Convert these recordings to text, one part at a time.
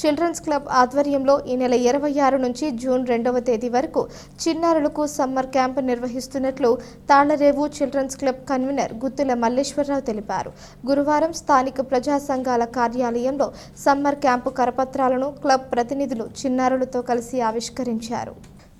Children's club ఆధ్వర్యంలో ఈ నెల ఇరవై ఆరు నుంచి జూన్ రెండవ తేదీ వరకు చిన్నారులకు సమ్మర్ క్యాంప్ నిర్వహిస్తున్నట్లు Thallarevu children's club convener Guttula Malleswararao తెలిపారు. గురువారం స్థానిక ప్రజా సంఘాల కార్యాలయంలో సమ్మర్ క్యాంపు కరపత్రాలను క్లబ్ ప్రతినిధులు చిన్నారులతో కలిసి ఆవిష్కరించారు.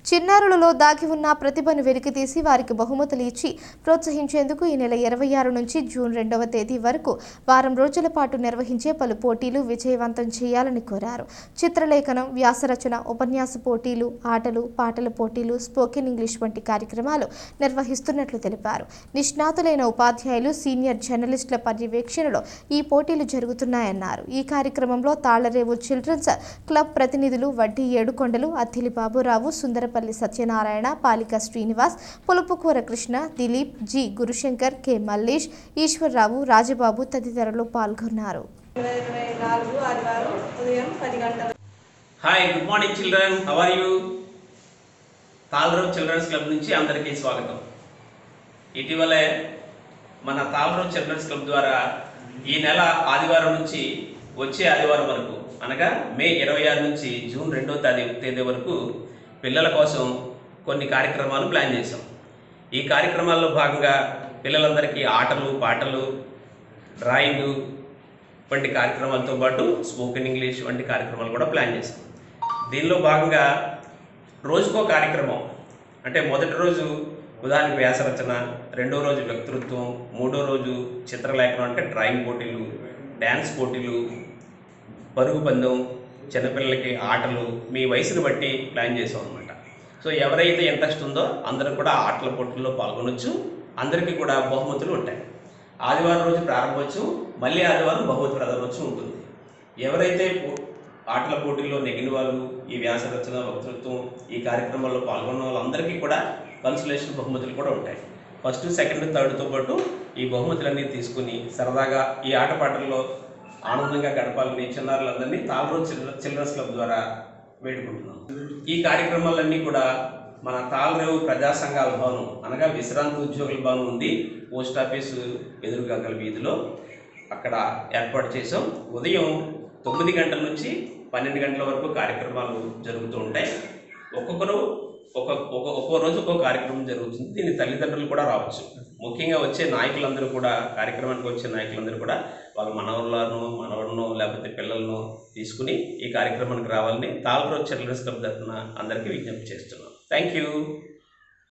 చిన్నారులలో దాగి ఉన్న ప్రతిభను వెలికితీసి వారికి బహుమతులు ఇచ్చి ప్రోత్సహించేందుకు ఈ నెల ఇరవై ఆరు నుంచి జూన్ రెండవ తేదీ వరకు వారం రోజుల పాటు నిర్వహించే పలు పోటీలు విజయవంతం చేయాలని కోరారు. చిత్రలేఖనం వ్యాసరచన ఉపన్యాస పోటీలు ఆటలు పాటల పోటీలు స్పోకెన్ ఇంగ్లీష్ వంటి కార్యక్రమాలు నిర్వహిస్తున్నట్లు తెలిపారు. నిష్ణాతులైన ఉపాధ్యాయులు సీనియర్ జర్నలిస్టుల పర్యవేక్షణలో ఈ పోటీలు జరుగుతున్నాయన్నారు. ఈ కార్యక్రమంలో తాళ్ళరేవు చిల్డ్రన్స్ క్లబ్ ప్రతినిధులు వడ్డీ ఏడుకొండలు అత్తిలి బాబురావు సుందరపల్లి సత్యనారాయణ పాలిక శ్రీనివాస్ పులుపుకూర కృష్ణ దిలీప్ జి. గురుశంకర్ కె. మల్లేష్ ఈశ్వరరావు రాజబాబు తదితరులు పాల్గొన్నారు. Hi good morning children how are you తాల్రో children's club నుంచి అందరికీ స్వాగతం. ఇటీవలే మన తాల్రో చిల్డ్రన్స్ క్లబ్ ద్వారా ఈ నెల ఆదివారం నుంచి వచ్చే ఆదివారం వరకు అనగా మే ఇరవై ఆరు నుంచి జూన్ రెండో తేదీ తేదీ వరకు పిల్లల కోసం కొన్ని కార్యక్రమాలు ప్లాన్ చేశాం. ఈ కార్యక్రమాల్లో భాగంగా పిల్లలందరికీ ఆటలు పాటలు డ్రాయింగు వంటి కార్యక్రమాలతో పాటు స్పోకెన్ ఇంగ్లీష్ వంటి కార్యక్రమాలు కూడా ప్లాన్ చేశాం. దీనిలో భాగంగా రోజుకో కార్యక్రమం అంటే మొదటి రోజు ఉదాహరణకి వ్యాసరచన రెండో రోజు వ్యక్తృత్వం మూడో రోజు చిత్రలేఖనం అంటే డ్రాయింగ్ పోటీలు డ్యాన్స్ పోటీలు పరుగు పందెం చిన్నపిల్లలకి ఆటలు మీ వయసును బట్టి ప్లాన్ చేసాం అనమాట సో ఎవరైతే ఇంట్రెస్ట్ ఉందో అందరూ కూడా ఆటల పోటీల్లో పాల్గొనొచ్చు. అందరికీ కూడా బహుమతులు ఉంటాయి. ఆదివారం రోజు ప్రారంభోత్సవం మళ్ళీ ఆదివారం బహుమతి ప్రధానోత్సవం ఉంటుంది. ఎవరైతే ఆటల పోటీల్లో నెగిన వాళ్ళు ఈ వ్యాస రచన వక్తృత్వం ఈ కార్యక్రమాల్లో పాల్గొన్న వాళ్ళందరికీ కూడా కన్సులేషన్ బహుమతులు కూడా ఉంటాయి. ఫస్ట్ సెకండ్ థర్డ్తో పాటు ఈ బహుమతులన్నీ తీసుకుని సరదాగా ఈ ఆటపాటల్లో ఆనందంగా గడపాలని చిన్నారులందరినీ తాల్రోడ్ చిల్డ్ర చిల్డ్రన్స్ క్లబ్ ద్వారా వేడుకుంటున్నాం. ఈ కార్యక్రమాలన్నీ కూడా మన తాళరేవు ప్రజా సంఘాల భవనం అనగా విశ్రాంతి ఉద్యోగుల భవనం ఉంది. పోస్ట్ ఆఫీసు ఎదురుగా గల వీధిలో అక్కడ ఏర్పాటు చేసాం ఉదయం తొమ్మిది గంటల నుంచి పన్నెండు గంటల వరకు కార్యక్రమాలు జరుగుతూ ఉంటాయి. ఒక్కొక్కరు ఒక ఒక ఒక్కో రోజు ఒక్కో కార్యక్రమం జరుగుతుంది. దీని తల్లిదండ్రులు కూడా రావచ్చు. ముఖ్యంగా వచ్చే నాయకులందరూ కూడా కార్యక్రమానికి వచ్చే నాయకులందరూ కూడా వాళ్ళ మనవళ్ళను మనవలను లేకపోతే పిల్లలను తీసుకుని ఈ కార్యక్రమానికి రావాలని తాల్రోజ్ చిల్డ్రన్స్ క్లబ్ తరఫున అందరికీ విజ్ఞప్తి చేస్తున్నాం. Thank you